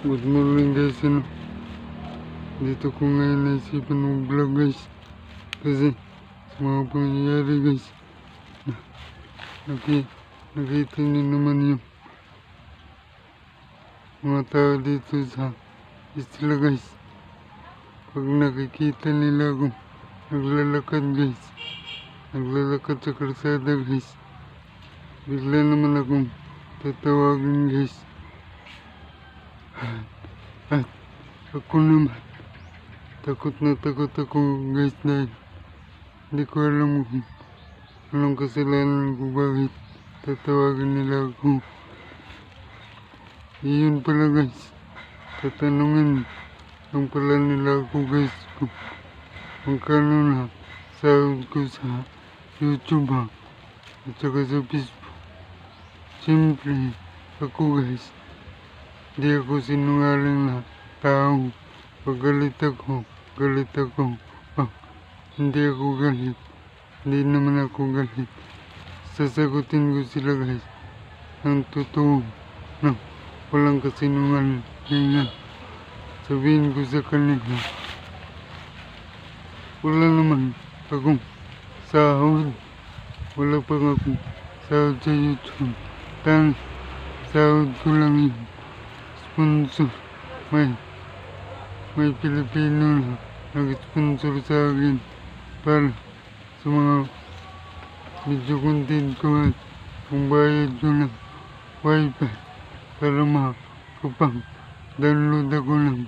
Good morning guys, ano. Dito ko ngayon naisipan ng vlog guys. Kasi sa mga pangyayari guys. na- Naki, nakita niyo naman yung mga tao dito sa isla guys. Pag nakikita nila akong naglalakad guys. Naglalakad sa kalsada guys. Bigla naman akong tatawagin guys. At ako naman, takot na takot ako guys dahil hindi ko alam kung anong kasalanan ko bakit tatawagin nila ako. Iyon pala guys, tatanungin lang pala nila ako guys kung magkano na sahod ko sa YouTube ha, at saka sa Facebook. Siyempre, ako guys, Di ako sinungaling na tao. Pag galit ako, galit ako. Pag hindi ako galit, hindi naman ako galit. Sasagutin ko sila guys. Ang totoo na walang kasinungaling sabihin ko sa kanila. Wala naman akong sahod. Wala pa akong sahod sa YouTube. Tang sahod ko lang yun sponsor. May, may Pilipino na nag-sponsor sa akin para sa mga video content ko at kung bayad ko ng wifi para makapag download ako ng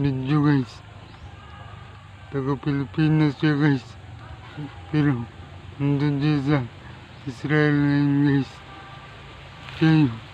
video guys. Taga Pilipinas siya guys. Pero nandun siya sa Israel ngayon guys. Kaya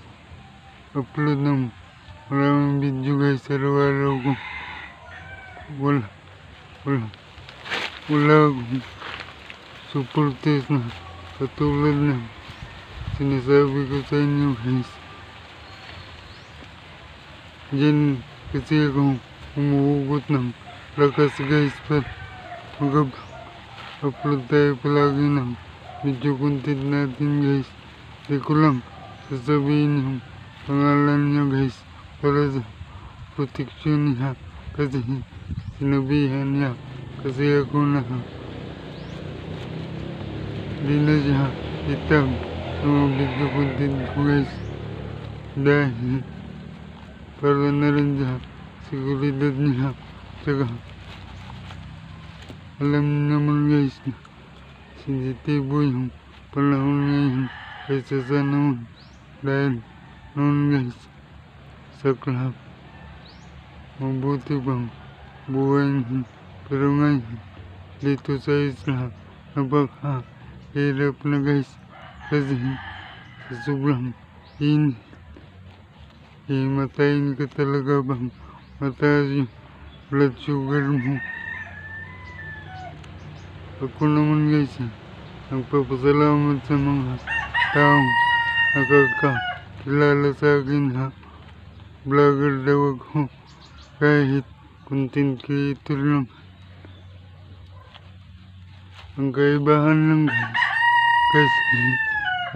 explotamos. Hola, un bicho que se lo va loco. Hola, hola, hola, soportes na, a tulad na, sinasabi ko sa inyo guys. Diyan kasi ako humuhugot ng lakas guys pa mag-upload tayo palagi ng video content natin guys. Hindi ko lang sasabihin yung हमारा gas परत प्रतिक्षणिहा कधीही स्नबिहान्या कसे गुणः। लीलजः इत्थं समभिज्ञबुद्धिद्वैस् दाहि परनरञ्जः सुकृतज्ञः सगः अलं नमर्गैस् सिद्धिते भूयं प्रणहुन्यहं रचसनौ दायन्। nangis sekelap membutuhkan buang perungan itu saya selap apakah kira penegas kasih sebelum ini di mata ini kata lega bang mata si blood sugar mu aku namun guys apa pesalah macam mana tahu akakak nakakakilala sa akin ha vlogger daw ako. Kahit content creator lang. Ang kaibahan lang. Guys kasi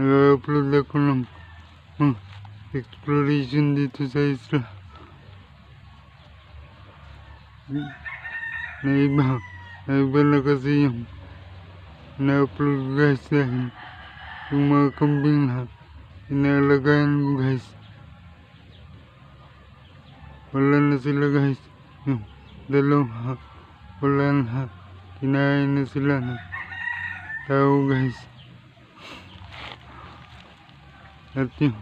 nag-upload ako ng mga exploration dito sa isla. Na iba na iba na kasi yung na-upload guys dahil yung mga kambing na inaalagayan ko guys. Wala na sila guys. Yung dalawa wala na kinain na sila ng tao guys. At yung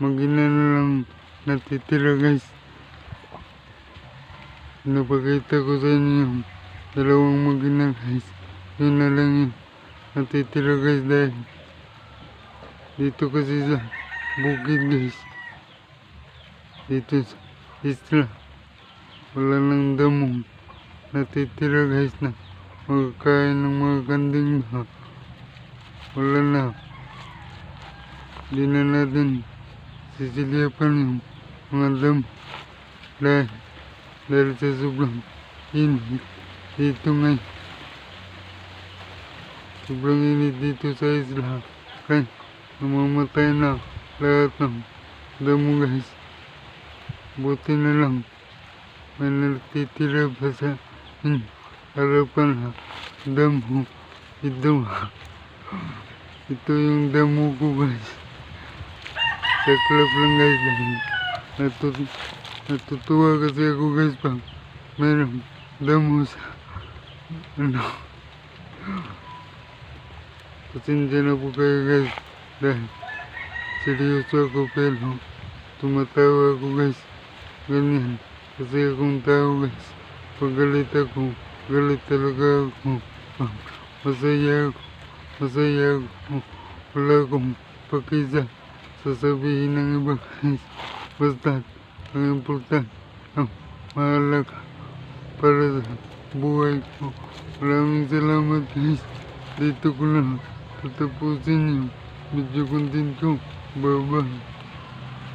mag-ina na lang natitira guys. Napakita ko sa inyo. Yung dalawang mag-ina guys. Yun na lang yung natitira guys dahil dito kasi sa bukid guys dito sa isla. Wala nang damo. Natitira guys na magkain ng mga kanding. Wala na. Di na natin sisilyapan yung mga damo. Dahil, dahil sa sobrang init dito ngayon. Sobrang init dito sa isla. Kaya namamatay na lahat ng damo guys. Buti na lang may natitira pa sa in- harapan na damo. Ito. Ito yung damo ko guys. Sa club lang guys. Natut natutuwa kasi ako guys pag merong damo sa ano. Pasensya na po kayo guys dahil seryoso ako pero tumatawa ako guys. Ganyan. Kasi akong tao guys. Pag galit ako, galit talaga ako. Pag masaya ako, masaya ako. Wala akong pakisa sasabihin ng iba guys. Basta ang important, ang mahalaga para sa buhay ko. Maraming salamat guys. Dito ko lang tatapusin yung video content ko. Bye-bye.